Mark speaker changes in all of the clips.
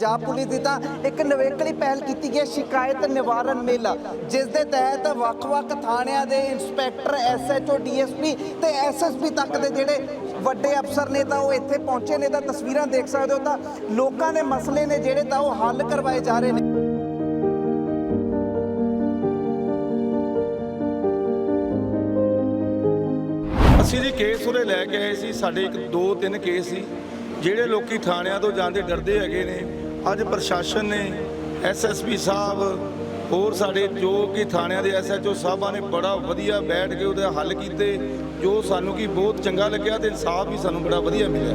Speaker 1: Punjab police ਦੀ ਤਾਂ ਇੱਕ ਨਵੇਕਲੀ ਪਹਿਲ ਕੀਤੀ ਗਈ ਹੈ, ਸ਼ਿਕਾਇਤ ਨਿਵਾਰਨ ਮੇਲਾ ਜਿਸ ਦੇ ਤਹਿਤ ਵੱਖ-ਵੱਖ ਥਾਣਿਆਂ ਦੇ ਇੰਸਪੈਕਟਰ ਐਸਐਚਓ ਡੀਐਸਪੀ ਤੇ ਐਸਐਸਪੀ ਤੱਕ ਦੇ ਜਿਹੜੇ ਵੱਡੇ ਅਫਸਰ ਨੇ ਤਾਂ ਉਹ ਇੱਥੇ ਪਹੁੰਚੇ ਨੇ ਤਾਂ ਤਸਵੀਰਾਂ ਦੇਖ ਸਕਦੇ ਹੋ ਤਾਂ ਲੋਕਾਂ ਦੇ ਮਸਲੇ ਨੇ ਜਿਹੜੇ ਤਾਂ ਉਹ ਹੱਲ ਕਰਵਾਏ ਜਾ ਰਹੇ ਨੇ।
Speaker 2: ਅਸੀਂ ਜੀ ਕੇਸ ਉਰੇ ਲੈ ਕੇ ਆਏ ਸੀ ਸਾਡੇ ਇੱਕ ਦੋ ਤਿੰਨ ਕੇਸ ਸੀ ਜਿਹੜੇ ਲੋਕੀ ਥਾਣਿਆਂ ਤੋਂ ਜਾਂਦੇ ਡਰਦੇ ਹੈਗੇ ਨੇ। ਅੱਜ ਪ੍ਰਸ਼ਾਸਨ ਨੇ ਐਸਐਸਪੀ ਸਾਹਿਬ, ਹੋਰ ਸਾਡੇ ਜੋ ਕਿ ਥਾਣਿਆਂ ਦੇ ਐਸਐਚਓ ਸਾਹਿਬਾਂ ਨੇ ਬੜਾ ਵਧੀਆ ਬੈਠ ਕੇ ਉਹਦੇ ਹੱਲ ਕੀਤੇ, ਜੋ ਸਾਨੂੰ ਕੀ ਬਹੁਤ ਚੰਗਾ ਲੱਗਿਆ ਤੇ ਇਨਸਾਫ ਵੀ ਸਾਨੂੰ ਬੜਾ ਵਧੀਆ ਮਿਲਿਆ।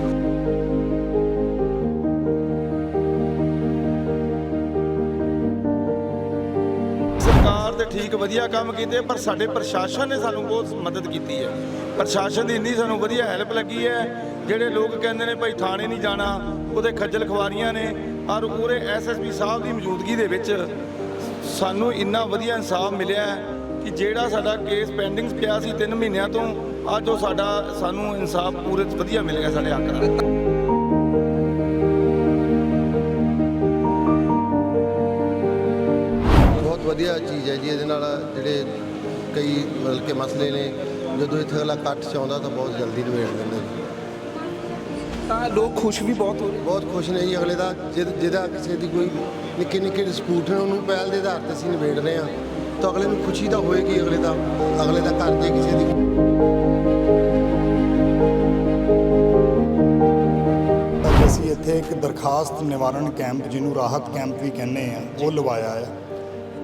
Speaker 2: ਸਰਕਾਰ ਤੇ ਠੀਕ ਵਧੀਆ ਕੰਮ ਕੀਤੇ, ਪਰ ਸਾਡੇ ਪ੍ਰਸ਼ਾਸਨ ਨੇ ਸਾਨੂੰ ਬਹੁਤ ਮਦਦ ਕੀਤੀ ਹੈ। ਪ੍ਰਸ਼ਾਸਨ ਦੀ ਇੰਨੀ ਸਾਨੂੰ ਵਧੀਆ ਹੈਲਪ ਲੱਗੀ ਹੈ, ਜਿਹੜੇ ਲੋਕ ਕਹਿੰਦੇ ਨੇ ਭਾਈ ਥਾਣੇ ਨਹੀਂ ਜਾਣਾ, ਉਹਦੇ ਖੱਜਲ ਖਵਾਰੀਆਂ ਨੇ ਔਰ ਉਹਰੇ ਐਸਐਸਪੀ ਸਾਹਿਬ ਦੀ ਮੌਜੂਦਗੀ ਦੇ ਵਿੱਚ ਸਾਨੂੰ ਇੰਨਾ ਵਧੀਆ ਇਨਸਾਫ ਮਿਲਿਆ ਕਿ ਜਿਹੜਾ ਸਾਡਾ ਕੇਸ ਪੈਂਡਿੰਗ ਪਿਆ ਸੀ 3 ਮਹੀਨਿਆਂ ਤੋਂ, ਅੱਜ ਉਹ ਸਾਡਾ ਸਾਨੂੰ ਇਨਸਾਫ ਪੂਰੇ ਵਧੀਆ ਮਿਲ ਗਿਆ ਸਾਡੇ ਹੱਕ ਦਾ।
Speaker 3: ਬਹੁਤ ਵਧੀਆ ਚੀਜ਼ ਹੈ ਜੀ, ਇਹਦੇ ਨਾਲ ਜਿਹੜੇ ਕਈ ਮਤਲਬ ਕਿ ਮਸਲੇ ਨੇ, ਜਦੋਂ ਇੱਥੇ ਅਗਲਾ ਇਕੱਠ ਚ ਆਉਂਦਾ ਤਾਂ ਬਹੁਤ ਜਲਦੀ ਨਿਬੇੜ ਦਿੰਦੇ ਨੇ।
Speaker 1: ਤਾਂ ਲੋਕ ਖੁਸ਼ ਵੀ ਬਹੁਤ ਹੋ ਰਹੇ।
Speaker 3: ਬਹੁਤ ਖੁਸ਼ ਨੇ ਜੀ ਅਗਲੇ ਦਾ ਜਿਹਦ- ਜਿਹਦਾ ਕਿਸੇ ਦੀ ਕੋਈ ਨਿੱਕੇ ਨਿੱਕੇ ਡਿਸਪਿਊਟ ਨੇ ਉਹਨੂੰ ਪਹਿਲ ਦੇ ਆਧਾਰ ਤੇ ਅਸੀਂ ਨਿਬੇੜ ਰਹੇ ਹਾਂ ਤਾਂ ਅਗਲੇ ਨੂੰ ਖੁਸ਼ੀ ਤਾਂ ਹੋਏਗੀ ਅਗਲੇ ਦਾ ਅਗਲੇ ਦਾ ਘਰ ਜੇ ਕਿਸੇ ਦੀ।
Speaker 4: ਅੱਜ ਅਸੀਂ ਇੱਥੇ ਇੱਕ ਦਰਖਾਸਤ ਨਿਵਾਰਣ ਕੈਂਪ ਜਿਹਨੂੰ ਰਾਹਤ ਕੈਂਪ ਵੀ ਕਹਿੰਦੇ ਆ ਉਹ ਲਵਾਇਆ ਆ।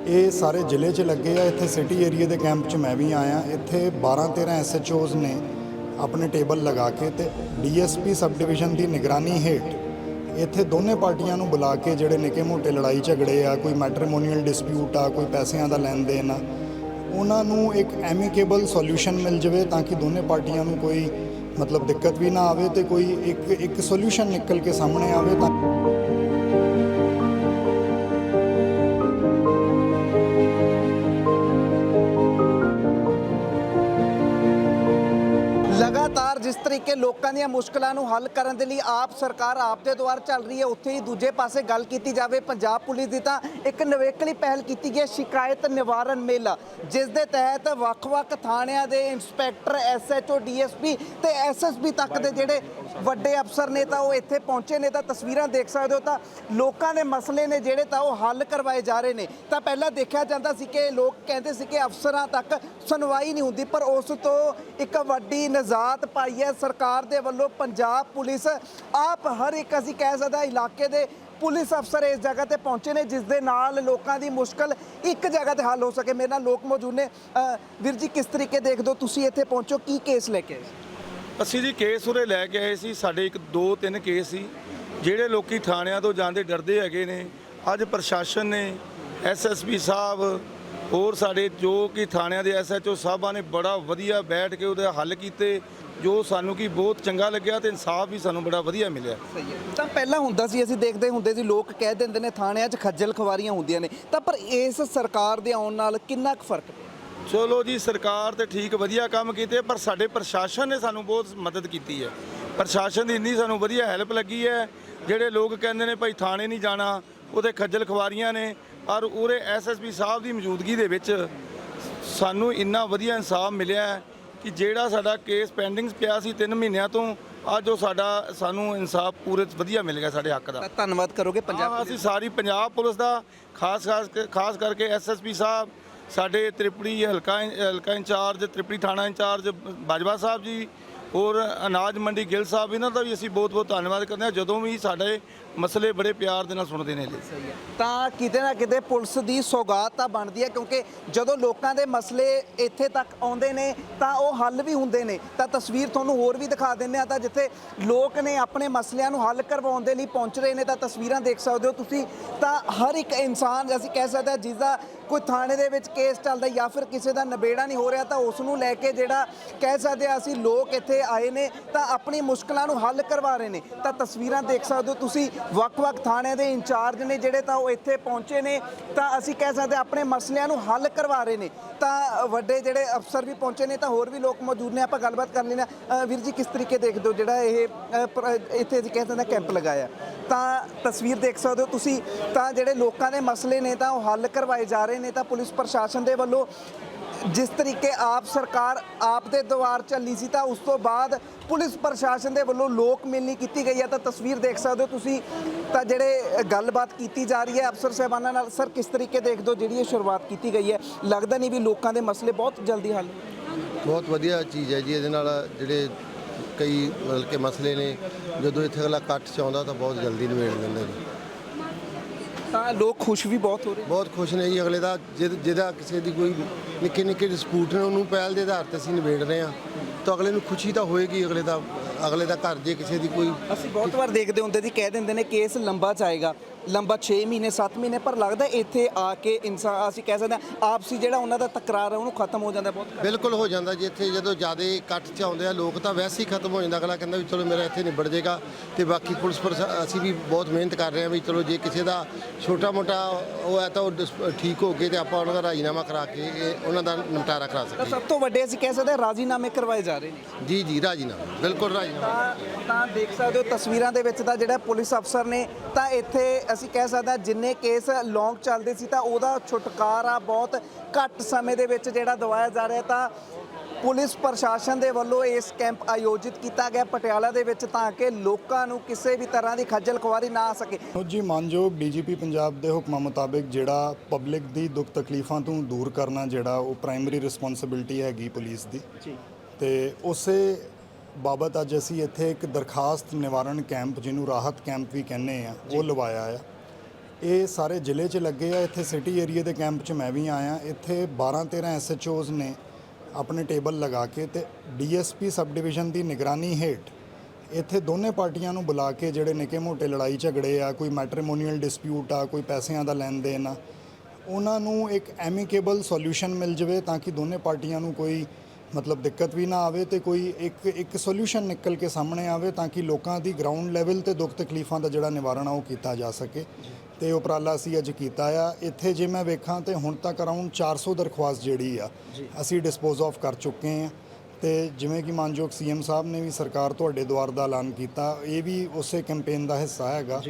Speaker 4: ਇਹ ਸਾਰੇ ਜ਼ਿਲ੍ਹੇ 'ਚ ਲੱਗੇ ਆ ਇੱਥੇ ਸਿਟੀ ਏਰੀਆ ਦੇ ਕੈਂਪ 'ਚ ਮੈਂ ਵੀ ਆਇਆ। ਇੱਥੇ 12 13 ਐਸਐਚਓਜ਼ ਨੇ ਆਪਣੇ ਟੇਬਲ ਲਗਾ ਕੇ ਤੇ ਡੀਐਸਪੀ ਸਬ ਡਿਵੀਜ਼ਨ ਦੀ ਨਿਗਰਾਨੀ ਹੇਠ ਇੱਥੇ ਦੋਨੇ ਪਾਰਟੀਆਂ ਨੂੰ ਬੁਲਾ ਕੇ ਜਿਹੜੇ ਨਿੱਕੇ ਮੋਟੇ ਲੜਾਈ ਝਗੜੇ ਆ, ਕੋਈ ਮੈਟਰੀਮੋਨੀਅਲ ਡਿਸਪਿਊਟ ਆ, ਕੋਈ ਪੈਸਿਆਂ ਦਾ ਲੈਣ ਦੇਣ ਆ, ਉਹਨਾਂ ਨੂੰ ਇੱਕ ਐਮੀਕੇਬਲ ਸੋਲੂਸ਼ਨ ਮਿਲ ਜਾਵੇ ਤਾਂ ਕਿ ਦੋਨੇ ਪਾਰਟੀਆਂ ਨੂੰ ਕੋਈ ਮਤਲਬ ਦਿੱਕਤ ਵੀ ਨਾ ਆਵੇ ਤੇ ਕੋਈ ਇੱਕ ਇੱਕ ਸੋਲੂਸ਼ਨ ਨਿਕਲ ਕੇ ਸਾਹਮਣੇ ਆਵੇ ਤਾਂ la
Speaker 1: ਲਗਾਤਾਰ ਜਿਸ ਤਰੀਕੇ ਲੋਕਾਂ ਦੀਆਂ ਮੁਸ਼ਕਲਾਂ ਨੂੰ ਹੱਲ ਕਰਨ ਦੇ ਲਈ ਆਪ ਸਰਕਾਰ ਆਪ ਦੇ ਦੁਆਰ ਚੱਲ ਰਹੀ ਹੈ ਉੱਥੇ ਹੀ ਦੂਜੇ ਪਾਸੇ ਗੱਲ ਕੀਤੀ ਜਾਵੇ ਪੰਜਾਬ ਪੁਲਿਸ ਦੀ ਤਾਂ ਇੱਕ ਨਵੇਕਲੀ ਪਹਿਲ ਕੀਤੀ ਗਈ ਹੈ, ਸ਼ਿਕਾਇਤ ਨਿਵਾਰਨ ਮੇਲਾ ਜਿਸ ਦੇ ਤਹਿਤ ਵੱਖ-ਵੱਖ ਥਾਣਿਆਂ ਦੇ ਇੰਸਪੈਕਟਰ ਐਸਐਚਓ ਡੀਐਸਪੀ ਤੇ ਐਸਐਸਪੀ ਤੱਕ ਦੇ ਜਿਹੜੇ ਵੱਡੇ ਅਫਸਰ ਨੇ ਤਾਂ ਉਹ ਇੱਥੇ ਪਹੁੰਚੇ ਨੇ ਤਾਂ ਤਸਵੀਰਾਂ ਦੇਖ ਸਕਦੇ ਹੋ ਤਾਂ ਲੋਕਾਂ ਦੇ ਮਸਲੇ ਨੇ ਜਿਹੜੇ ਤਾਂ ਉਹ ਹੱਲ ਕਰਵਾਏ ਜਾ ਰਹੇ ਨੇ। ਤਾਂ ਪਹਿਲਾਂ ਦੇਖਿਆ ਜਾਂਦਾ ਸੀ ਕਿ ਲੋਕ ਕਹਿੰਦੇ ਸੀ ਕਿ ਅਫਸਰਾਂ ਤੱਕ ਸੁਣਵਾਈ ਨਹੀਂ ਹੁੰਦੀ ਪਰ ਉਸ ਤੋਂ ਇੱਕ ਵੱਡੀ ਨਜ਼ਾਤ ਪਾਈ ਹੈ। ਸਰਕਾਰ ਦੇ ਵੱਲੋਂ ਪੰਜਾਬ ਪੁਲਿਸ, ਆਪ ਹਰ ਇੱਕ ਅਸੀਂ ਕਹਿ ਸਕਦੇ ਇਲਾਕੇ ਦੇ ਪੁਲਿਸ ਅਫਸਰ ਇਸ ਜਗ੍ਹਾ ਤੇ ਪਹੁੰਚੇ ਨੇ, ਜਿਸ ਦੇ ਨਾਲ ਲੋਕਾਂ ਦੀ ਮੁਸ਼ਕਲ ਇੱਕ ਜਗ੍ਹਾ ਤੇ ਹੱਲ ਹੋ ਸਕੇ। ਮੇਰੇ ਨਾਲ ਲੋਕ ਮੌਜੂਦ ਨੇ। ਵੀਰ ਜੀ, ਕਿਸ ਤਰੀਕੇ ਦੇਖਦੇ ਹੋ ਤੁਸੀਂ ਇੱਥੇ ਪਹੁੰਚੋ? ਕੀ ਕੇਸ ਲੈ ਕੇ ਆਏ?
Speaker 2: ਅਸੀਂ ਜੀ ਕੇਸ ਉਰੇ ਲੈ ਕੇ ਆਏ ਸੀ। ਸਾਡੇ ਇੱਕ ਦੋ ਤਿੰਨ ਕੇਸ ਸੀ। ਜਿਹੜੇ ਲੋਕੀ ਥਾਣਿਆਂ ਤੋਂ ਜਾਂਦੇ ਡਰਦੇ ਹੈਗੇ ਨੇ। ਅੱਜ ਪ੍ਰਸ਼ਾਸਨ ਨੇ ਐਸਐਸਪੀ ਸਾਹਿਬ, ਹੋਰ ਸਾਡੇ ਜੋ ਕਿ ਥਾਣਿਆਂ ਦੇ ਐਸਐਚਓ ਸਾਹਿਬਾਂ ਨੇ ਬੜਾ ਵਧੀਆ ਬੈਠ ਕੇ ਉਹਦੇ ਹੱਲ ਕੀਤੇ। ਜੋ ਸਾਨੂੰ ਕੀ ਬਹੁਤ ਚੰਗਾ ਲੱਗਿਆ ਤੇ ਇਨਸਾਫ ਵੀ ਸਾਨੂੰ ਬੜਾ ਵਧੀਆ ਮਿਲਿਆ।
Speaker 1: ਸਹੀ ਹੈ। ਤਾਂ ਪਹਿਲਾਂ ਹੁੰਦਾ ਸੀ ਅਸੀਂ ਦੇਖਦੇ ਹੁੰਦੇ ਸੀ ਲੋਕ ਕਹਿ ਦਿੰਦੇ ਨੇ ਥਾਣਿਆਂ 'ਚ ਖੱਜਲ ਖਵਾਰੀਆਂ ਹੁੰਦੀਆਂ ਨੇ। ਤਾਂ ਪਰ ਇਸ ਸਰਕਾਰ ਦੇ ਆਉਣ ਨਾਲ ਕਿੰਨਾ ਕੁ ਫ਼ਰਕ ਪਿਆ?
Speaker 2: ਚਲੋ ਜੀ ਸਰਕਾਰ ਤੇ ਠੀਕ ਵਧੀਆ ਕੰਮ ਕੀਤੇ ਪਰ ਸਾਡੇ ਪ੍ਰਸ਼ਾਸਨ ਨੇ ਸਾਨੂੰ ਬਹੁਤ ਮਦਦ ਕੀਤੀ ਹੈ। ਪ੍ਰਸ਼ਾਸਨ ਦੀ ਇੰਨੀ ਸਾਨੂੰ ਵਧੀਆ ਹੈਲਪ ਲੱਗੀ ਹੈ। ਜਿਹੜੇ ਲੋਕ ਕਹਿੰਦੇ ਨੇ ਭਾਈ ਥਾਣੇ ਨਹੀਂ ਜਾਣਾ ਉਹਦੇ ਖੱਜਲ ਖਵਾਰੀਆਂ ਨੇ ਔਰ ਉਹਰੇ ਐਸਐਸਪੀ ਸਾਹਿਬ ਦੀ ਮੌਜੂਦਗੀ ਦੇ ਵਿੱਚ ਸਾਨੂੰ ਇੰਨਾ ਵਧੀਆ ਇਨਸਾਫ ਮਿਲਿਆ ਹੈ। ਕਿ ਜਿਹੜਾ ਸਾਡਾ ਕੇਸ ਪੈਂਡਿੰਗ ਪਿਆ ਸੀ 3 ਮਹੀਨਿਆਂ ਤੋਂ ਅੱਜ ਉਹ ਸਾਡਾ ਸਾਨੂੰ ਇਨਸਾਫ ਪੂਰੇ ਵਧੀਆ ਮਿਲ ਗਿਆ ਸਾਡੇ ਹੱਕ ਦਾ।
Speaker 1: ਤਾਂ ਧੰਨਵਾਦ ਕਰੋਗੇ ਪੰਜਾਬ
Speaker 2: ਹਾਂ ਅਸੀਂ ਸਾਰੀ ਪੰਜਾਬ ਪੁਲਿਸ ਦਾ ਖਾਸ ਖਾਸ ਖਾਸ ਕਰਕੇ ਐਸਐਸਪੀ ਸਾਹਿਬ ਸਾਡੇ ਤ੍ਰਿਪੜੀ ਹਲਕਾ ਹਲਕਾ ਇੰਚਾਰਜ ਤ੍ਰਿਪੜੀ ਥਾਣਾ ਇੰਚਾਰਜ ਬਾਜਵਾ ਸਾਹਿਬ ਜੀ ਔਰ ਅਨਾਜ ਮੰਡੀ ਗਿੱਲ ਸਾਹਿਬ ਇਹਨਾਂ ਦਾ ਵੀ ਅਸੀਂ ਬਹੁਤ ਬਹੁਤ ਧੰਨਵਾਦ ਕਰਦੇ ਹਾਂ। ਜਦੋਂ ਵੀ ਸਾਡੇ ਮਸਲੇ ਬੜੇ ਪਿਆਰ ਦੇ ਨਾਲ ਸੁਣਦੇ ਨੇ ਜੀ।
Speaker 1: ਤਾਂ ਕਿਤੇ ਨਾ ਕਿਤੇ ਪੁਲਿਸ ਦੀ ਸੌਗਾਤ ਤਾਂ ਬਣਦੀ ਹੈ ਕਿਉਂਕਿ ਜਦੋਂ ਲੋਕਾਂ ਦੇ ਮਸਲੇ ਇੱਥੇ ਤੱਕ ਆਉਂਦੇ ਨੇ ਤਾਂ ਉਹ ਹੱਲ ਵੀ ਹੁੰਦੇ ਨੇ। ਤਾਂ ਤਸਵੀਰ ਤੁਹਾਨੂੰ ਹੋਰ ਵੀ ਦਿਖਾ ਦਿੰਦੇ ਆ ਤਾਂ ਜਿੱਥੇ ਲੋਕ ਨੇ ਆਪਣੇ ਮਸਲਿਆਂ ਨੂੰ ਹੱਲ ਕਰਵਾਉਣ ਦੇ ਲਈ ਪਹੁੰਚ ਰਹੇ ਨੇ ਤਾਂ ਤਸਵੀਰਾਂ ਦੇਖ ਸਕਦੇ ਹੋ ਤੁਸੀਂ। ਤਾਂ ਹਰ ਇੱਕ ਇਨਸਾਨ ਅਸੀਂ ਕਹਿ ਸਕਦੇ ਹਾਂ ਜਿਸ ਦਾ ਕੋਈ ਥਾਣੇ ਦੇ ਵਿੱਚ ਕੇਸ ਚੱਲਦਾ ਜਾਂ ਫਿਰ ਕਿਸੇ ਦਾ ਨਿਬੇੜਾ ਨਹੀਂ ਹੋ ਰਿਹਾ ਤਾਂ ਉਸ ਨੂੰ ਲੈ ਕੇ ਜਿਹੜਾ ਕਹਿ ਸਕਦੇ ਹਾਂ ਅਸੀਂ ਲੋਕ ਇੱਥੇ ਆਏ ਨੇ ਤਾਂ ਆਪਣੀ ਮੁਸ਼ਕਲਾਂ ਨੂੰ ਹੱਲ ਕਰਵਾ ਰਹੇ ਨੇ। ਤਾਂ ਤਸਵੀਰਾਂ ਦੇਖ ਸਕਦੇ ਹੋ ਤੁਸੀਂ। ਵੱਖ-ਵੱਖ ਥਾਣਿਆਂ ਦੇ ਇੰਚਾਰਜ ਨੇ ਜਿਹੜੇ ਤਾਂ ਉਹ ਇੱਥੇ ਪਹੁੰਚੇ ਨੇ ਤਾਂ ਅਸੀਂ ਕਹਿ ਸਕਦੇ ਆਪਣੇ ਮਸਲਿਆਂ ਨੂੰ ਹੱਲ ਕਰਵਾ ਰਹੇ ਨੇ। ਤਾਂ ਵੱਡੇ ਜਿਹੜੇ ਅਫਸਰ ਵੀ ਪਹੁੰਚੇ ਨੇ ਤਾਂ ਹੋਰ ਵੀ ਲੋਕ ਮੌਜੂਦ ਨੇ ਆਪਾਂ ਗੱਲਬਾਤ ਕਰ ਲੈਣਾ ਵੀਰ ਜੀ ਕਿਸ ਤਰੀਕੇ ਦੇਖਦੇ ਹੋ ਜਿਹੜਾ ਇਹ ਅ, ਇੱਥੇ ਅਸੀਂ ਕਹਿ ਸਕਦੇ ਹਾਂ ਕੈਂਪ ਲਗਾਇਆ? ਤਾਂ ਤਸਵੀਰ ਦੇਖ ਸਕਦੇ ਹੋ ਤੁਸੀਂ ਤਾਂ ਜਿਹੜੇ ਲੋਕਾਂ ਦੇ ਮਸਲੇ ਨੇ ਤਾਂ ਉਹ ਹੱਲ ਕਰਵਾਏ ਜਾ ਰਹੇ ਨੇ ਤਾਂ ਪੁਲਿਸ ਪ੍ਰਸ਼ਾਸਨ ਦੇ ਵੱਲੋਂ ਜਿਸ ਤਰੀਕੇ ਆਪ ਸਰਕਾਰ ਆਪ ਦੇ ਦੁਆਰ ਚੱਲੀ ਸੀ ਤਾਂ ਉਸ ਤੋਂ ਬਾਅਦ ਪੁਲਿਸ ਪ੍ਰਸ਼ਾਸਨ ਦੇ ਵੱਲੋਂ ਲੋਕ ਮਿਲਣੀ ਕੀਤੀ ਗਈ ਹੈ। ਤਾਂ ਤਸਵੀਰ ਦੇਖ ਸਕਦੇ ਹੋ ਤੁਸੀਂ। ਤਾਂ ਜਿਹੜੇ ਗੱਲਬਾਤ ਕੀਤੀ ਜਾ ਰਹੀ ਹੈ ਅਫਸਰ ਸਾਹਿਬਾਨਾਂ ਨਾਲ, ਸਰ ਕਿਸ ਤਰੀਕੇ ਦੇਖਦੇ ਹੋ ਜਿਹੜੀ ਇਹ ਸ਼ੁਰੂਆਤ ਕੀਤੀ ਗਈ ਹੈ? ਲੱਗਦਾ ਨਹੀਂ ਵੀ ਲੋਕਾਂ ਦੇ ਮਸਲੇ ਬਹੁਤ ਜਲਦੀ ਹੱਲ
Speaker 3: ਬਹੁਤ ਵਧੀਆ ਚੀਜ਼ ਹੈ ਜੀ, ਇਹਦੇ ਨਾਲ ਜਿਹੜੇ ਕਈ ਮਤਲਬ ਕਿ ਮਸਲੇ ਨੇ, ਜਦੋਂ ਇੱਥੇ ਅਗਲਾ ਇਕੱਠ ਚ ਆਉਂਦਾ ਤਾਂ ਬਹੁਤ ਜਲਦੀ ਨਿਬੇੜ ਦਿੰਦੇ ਨੇ।
Speaker 1: ਤਾਂ ਲੋਕ ਖੁਸ਼ ਵੀ ਬਹੁਤ ਹੋ ਰਹੇ
Speaker 3: ਬਹੁਤ ਖੁਸ਼ ਨੇ ਜੀ ਅਗਲੇ ਦਾ ਜਿਹਦ- ਜਿਹਦਾ ਕਿਸੇ ਦੀ ਕੋਈ ਨਿੱਕੇ ਨਿੱਕੇ ਡਿਸਪੂਟ ਨੇ ਉਹਨੂੰ ਪਹਿਲ ਦੇ ਆਧਾਰ ਤੇ ਅਸੀਂ ਨਿਬੇੜ ਰਹੇ ਹਾਂ। ਤਾਂ ਅਗਲੇ ਨੂੰ ਖੁਸ਼ੀ ਤਾਂ ਹੋਏਗੀ ਅਗਲੇ ਦਾ ਅਗਲੇ ਦਾ ਘਰ ਜੇ ਕਿਸੇ ਦੀ ਕੋਈ
Speaker 1: ਅਸੀਂ ਬਹੁਤ ਵਾਰ ਦੇਖਦੇ ਹੁੰਦੇ ਸੀ ਕਹਿ ਦਿੰਦੇ ਨੇ ਕੇਸ ਲੰਬਾ ਜਾਏਗਾ। ਲੰਬਾ 6 ਮਹੀਨੇ 7 ਮਹੀਨੇ ਪਰ ਲੱਗਦਾ ਇੱਥੇ ਆ ਕੇ ਇਨਸਾਨ ਅਸੀਂ ਕਹਿ ਸਕਦੇ ਹਾਂ ਆਪਸੀ ਜਿਹੜਾ ਉਹਨਾਂ ਦਾ ਤਕਰਾਰ ਹੈ ਉਹਨੂੰ ਖਤਮ ਹੋ ਜਾਂਦਾ ਬਹੁਤ।
Speaker 3: ਬਿਲਕੁਲ ਹੋ ਜਾਂਦਾ ਜੀ ਇੱਥੇ ਜਦੋਂ ਜ਼ਿਆਦਾ ਕੱਟ ਚ ਆਉਂਦੇ ਆ ਲੋਕ ਤਾਂ ਵੈਸੇ ਹੀ ਖਤਮ ਹੋ ਜਾਂਦਾ। ਅਗਲਾ ਕਹਿੰਦਾ ਵੀ ਚਲੋ ਮੇਰਾ ਇੱਥੇ ਨਿਬੜ ਜਾਏਗਾ ਤੇ ਬਾਕੀ ਪੁਲਿਸ ਪ੍ਰਸ਼ਾ ਅਸੀਂ ਵੀ ਬਹੁਤ ਮਿਹਨਤ ਕਰ ਰਹੇ ਹਾਂ ਵੀ ਚਲੋ ਜੇ ਕਿਸੇ ਦਾ ਛੋਟਾ ਮੋਟਾ ਉਹ ਹੈ ਤਾਂ ਉਹ ਠੀਕ ਹੋ ਕੇ ਤੇ ਆਪਾਂ ਉਹਨਾਂ ਦਾ ਰਾਜੀਨਾਮਾ ਕਰਾ ਕੇ ਉਹਨਾਂ ਦਾ ਨਿਪਟਾਰਾ ਕਰਾ
Speaker 1: ਤਾਂ
Speaker 3: ਸਕੀਏ।
Speaker 1: ਸਭ ਤੋਂ ਵੱਡੇ ਅਸੀਂ ਕਹਿ ਸਕਦੇ ਰਾਜ਼ੀਨਾਮੇ ਕਰਵਾਏ ਜਾ ਰਹੇ ਨੇ।
Speaker 3: ਜੀ ਜੀ ਰਾਜੀਨਾਮਾ ਬਿਲਕੁਲ ਰਾਜੀਨਾਮਾ।
Speaker 1: ਤਾਂ ਦੇਖ ਸਕਦੇ ਹੋ ਤਸਵੀਰਾਂ ਦੇ ਵਿੱਚ ਤਾਂ ਜਿਹੜਾ ਪੁਲਿਸ ਅਫਸਰ ਨੇ ਤਾਂ ਇੱਥੇ ਅਸੀਂ ਕਹਿ ਸਕਦੇ ਜਿੰਨੇ ਕੇਸ ਲੌਂਗ ਚੱਲਦੇ ਸੀ ਤਾਂ ਉਹਦਾ ਛੁਟਕਾਰਾ ਬਹੁਤ ਘੱਟ ਸਮੇਂ ਦੇ ਵਿੱਚ ਜਿਹੜਾ ਦਵਾਇਆ ਜਾ ਰਿਹਾ ਤਾਂ ਪੁਲਿਸ ਪ੍ਰਸ਼ਾਸਨ ਦੇ ਵੱਲੋਂ ਇਸ ਕੈਂਪ ਆਯੋਜਿਤ ਕੀਤਾ ਗਿਆ ਪਟਿਆਲਾ ਦੇ ਵਿੱਚ ਤਾਂ ਕਿ ਲੋਕਾਂ ਨੂੰ ਕਿਸੇ ਵੀ ਤਰ੍ਹਾਂ ਦੀ ਖੱਜਲ ਖੁਆਰੀ ਨਾ ਆ ਸਕੇ।
Speaker 4: ਉਹ ਜੀ ਮਾਨਯੋਗ ਡੀਜੀਪੀ ਪੰਜਾਬ ਦੇ ਹੁਕਮਾਂ ਮੁਤਾਬਿਕ ਜਿਹੜਾ ਪਬਲਿਕ ਦੀ ਦੁੱਖ ਤਕਲੀਫਾਂ ਤੋਂ ਦੂਰ ਕਰਨਾ ਜਿਹੜਾ ਉਹ ਪ੍ਰਾਇਮਰੀ ਰਿਸਪੌਂਸਿਬਿਲਟੀ ਹੈਗੀ ਪੁਲਿਸ ਦੀ।
Speaker 1: ਜੀ।
Speaker 4: ਤੇ ਉਸੇ ਬਾਬਤ ਅੱਜ ਅਸੀਂ ਇੱਥੇ ਇੱਕ ਦਰਖਾਸਤ ਨਿਵਾਰਣ ਕੈਂਪ ਜਿਹਨੂੰ ਰਾਹਤ ਕੈਂਪ ਵੀ ਕਹਿੰਦੇ ਆ ਉਹ ਲਵਾਇਆ ਆ। ਇਹ ਸਾਰੇ ਜ਼ਿਲ੍ਹੇ 'ਚ ਲੱਗੇ ਆ ਇੱਥੇ ਸਿਟੀ ਏਰੀਆ ਦੇ ਕੈਂਪ 'ਚ ਮੈਂ ਵੀ ਆਇਆ। ਇੱਥੇ 12 13 ਐਸਐਚਓਜ਼ ਨੇ ਆਪਣੇ ਟੇਬਲ ਲਗਾ ਕੇ ਤੇ ਡੀਐਸਪੀ ਸਬ ਡਿਵੀਜ਼ਨ ਦੀ ਨਿਗਰਾਨੀ ਹੇਠ ਇੱਥੇ ਦੋਨੇ ਪਾਰਟੀਆਂ ਨੂੰ ਬੁਲਾ ਕੇ ਜਿਹੜੇ ਨਿੱਕੇ ਮੋਟੇ ਲੜਾਈ ਝਗੜੇ ਆ ਕੋਈ ਮੈਟ੍ਰੀਮੋਨੀਅਲ ਡਿਸਪਿਊਟ ਆ ਕੋਈ ਪੈਸਿਆਂ ਦਾ ਲੈਣ ਦੇਣ ਆ ਉਹਨਾਂ ਨੂੰ ਇੱਕ ਐਮੀਕੇਬਲ ਸੋਲੂਸ਼ਨ ਮਿਲ ਜਾਵੇ ਤਾਂ ਕਿ ਦੋਨੇ ਪਾਰਟੀਆਂ ਨੂੰ ਕੋਈ ਮਤਲਬ ਦਿੱਕਤ ਵੀ ਨਾ ਆਵੇ ਤੇ ਕੋਈ ਇੱਕ ਇੱਕ ਸੋਲੂਸ਼ਨ ਨਿਕਲ ਕੇ ਸਾਹਮਣੇ ਆਵੇ ਤਾਂ ਕਿ ਲੋਕਾਂ ਦੀ ਗਰਾਊਂਡ ਲੈਵਲ ਤੇ ਦੁੱਖ ਤਕਲੀਫਾਂ ਦਾ ਜਿਹੜਾ ਨਿਵਾਰਣ ਆ ਉਹ ਕੀਤਾ ਜਾ ਸਕੇ। ਤੇ ਉਪਰਾਲਾ ਅਸੀਂ ਅੱਜ ਕੀਤਾ ਆ। ਇੱਥੇ ਜੇ ਮੈਂ ਵੇਖਾਂ ਤੇ ਹੁਣ ਤੱਕ ਅਰਾਊਂਡ 400 ਦਰਖਾਸਤ ਜਿਹੜੀ ਆ ਅਸੀਂ ਡਿਸਪੋਜ਼ ਆਫ ਕਰ ਚੁੱਕੇ ਆ। ਤੇ ਜਿਵੇਂ ਕਿ ਮਾਨਯੋਗ ਸੀਐਮ ਸਾਹਿਬ ਨੇ ਵੀ ਸਰਕਾਰ ਤੁਹਾਡੇ ਦੁਆਰ ਦਾ ਐਲਾਨ ਕੀਤਾ ਇਹ ਵੀ ਉਸੇ ਕੈਂਪੇਨ ਦਾ ਹਿੱਸਾ ਹੈਗਾ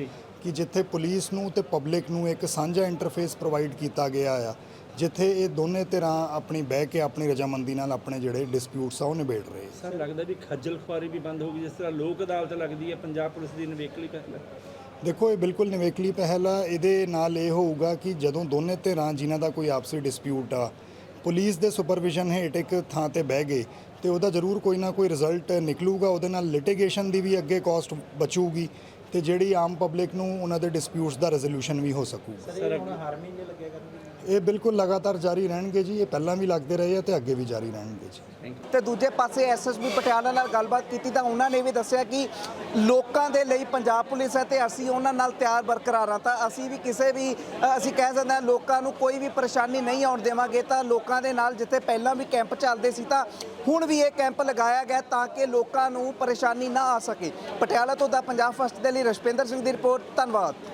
Speaker 4: ਕਿ ਜਿੱਥੇ ਪੁਲਿਸ ਨੂੰ ਤੇ ਪਬਲਿਕ ਨੂੰ ਇੱਕ ਸਾਂਝਾ ਇੰਟਰਫੇਸ ਪ੍ਰੋਵਾਈਡ ਕੀਤਾ ਗਿਆ ਆ। ਜਿੱਥੇ ਇਹ ਦੋਨੇ ਧਿਰਾਂ ਆਪਣੀ ਬਹਿ ਕੇ ਆਪਣੀ ਰਜਾਮੰਦੀ ਨਾਲ ਆਪਣੇ ਜਿਹੜੇ ਡਿਸਪਿਊਟਸ ਆ ਉਹ ਨਿਬੇੜ ਰਹੇ।
Speaker 5: ਸਰ ਲੱਗਦਾ ਵੀ ਖੱਜਲ ਖੁਆਰੀ ਵੀ ਬੰਦ ਹੋ ਗਈ ਜਿਸ ਤਰ੍ਹਾਂ ਲੋਕ ਅਦਾਲਤ ਲੱਗਦੀ ਹੈ ਪੰਜਾਬ ਪੁਲਿਸ ਦੀ ਨਵੇਕਲੀ ਪਹਿਲ
Speaker 4: ਦੇਖੋ ਇਹ ਬਿਲਕੁਲ ਨਿਵੇਕਲੀ ਪਹਿਲ ਆ। ਇਹਦੇ ਨਾਲ ਇਹ ਹੋਊਗਾ ਕਿ ਜਦੋਂ ਦੋਨੇ ਧਿਰਾਂ ਜਿਨ੍ਹਾਂ ਦਾ ਕੋਈ ਆਪਸੀ ਡਿਸਪਿਊਟ ਆ ਪੁਲਿਸ ਦੇ ਸੁਪਰਵਿਜ਼ਨ ਹੇਠ ਇੱਕ ਥਾਂ ਤੇ ਬਹਿ ਗਏ ਤੇ ਉਹਦਾ ਜ਼ਰੂਰ ਕੋਈ ਨਾ ਕੋਈ ਰਿਜ਼ਲਟ ਨਿਕਲੂਗਾ। ਉਹਦੇ ਨਾਲ ਲਿਟੀਗੇਸ਼ਨ ਦੀ ਵੀ ਅੱਗੇ ਕਾਸਟ ਬਚੂਗੀ। ਤੇ ਜਿਹੜੀ ਆਮ ਪਬਲਿਕ ਨੂੰ ਉਹਨਾਂ ਦੇ ਡਿਸਪਿਊਟਸ ਦਾ ਰੈਜ਼ੋਲੂਸ਼ਨ ਵੀ ਹੋ ਸਕੂਗਾ
Speaker 5: ਸਰ
Speaker 4: ਇਹ ਬਿਲਕੁਲ ਲਗਾਤਾਰ ਜਾਰੀ ਰਹਿਣਗੇ ਜੀ ਇਹ ਪਹਿਲਾਂ ਵੀ ਲੱਗਦੇ ਰਹੇ ਆ ਤੇ ਅੱਗੇ ਵੀ ਜਾਰੀ ਰਹਿਣਗੇ ਜੀ।
Speaker 1: ਤੇ ਦੂਜੇ ਪਾਸੇ ਐਸਐਸਪੀ ਪਟਿਆਲਾ ਨਾਲ ਗੱਲਬਾਤ ਕੀਤੀ ਤਾਂ ਉਹਨਾਂ ਨੇ ਵੀ ਦੱਸਿਆ ਕਿ ਲੋਕਾਂ ਦੇ ਲਈ ਪੰਜਾਬ ਪੁਲਿਸ ਹੈ ਤੇ ਅਸੀਂ ਉਹਨਾਂ ਨਾਲ ਤਿਆਰ ਬਰਕਰਾਰ ਹਾਂ। ਤਾਂ ਅਸੀਂ ਵੀ ਕਿਸੇ ਵੀ ਅਸੀਂ ਕਹਿ ਸਕਦੇ ਹਾਂ ਲੋਕਾਂ ਨੂੰ ਕੋਈ ਵੀ ਪਰੇਸ਼ਾਨੀ ਨਹੀਂ ਆਉਣ ਦੇਵਾਂਗੇ ਤਾਂ ਲੋਕਾਂ ਦੇ ਨਾਲ ਜਿੱਥੇ ਪਹਿਲਾਂ ਵੀ ਕੈਂਪ ਚੱਲਦੇ ਸੀ ਤਾਂ ਹੁਣ ਵੀ ਇਹ ਕੈਂਪ ਲਗਾਇਆ ਗਿਆ ਤਾਂ ਕਿ ਲੋਕਾਂ ਨੂੰ ਪਰੇਸ਼ਾਨੀ ਨਾ ਆ ਸਕੇ। ਪਟਿਆਲਾ ਤੋਂ ਦਾ ਪੰਜਾਬ ਫਸਟ ਦੇ ਲਈ ਰਸ਼ਪਿੰਦਰ ਸਿੰਘ ਦੀ ਰਿਪੋਰਟ। ਧੰਨਵਾਦ।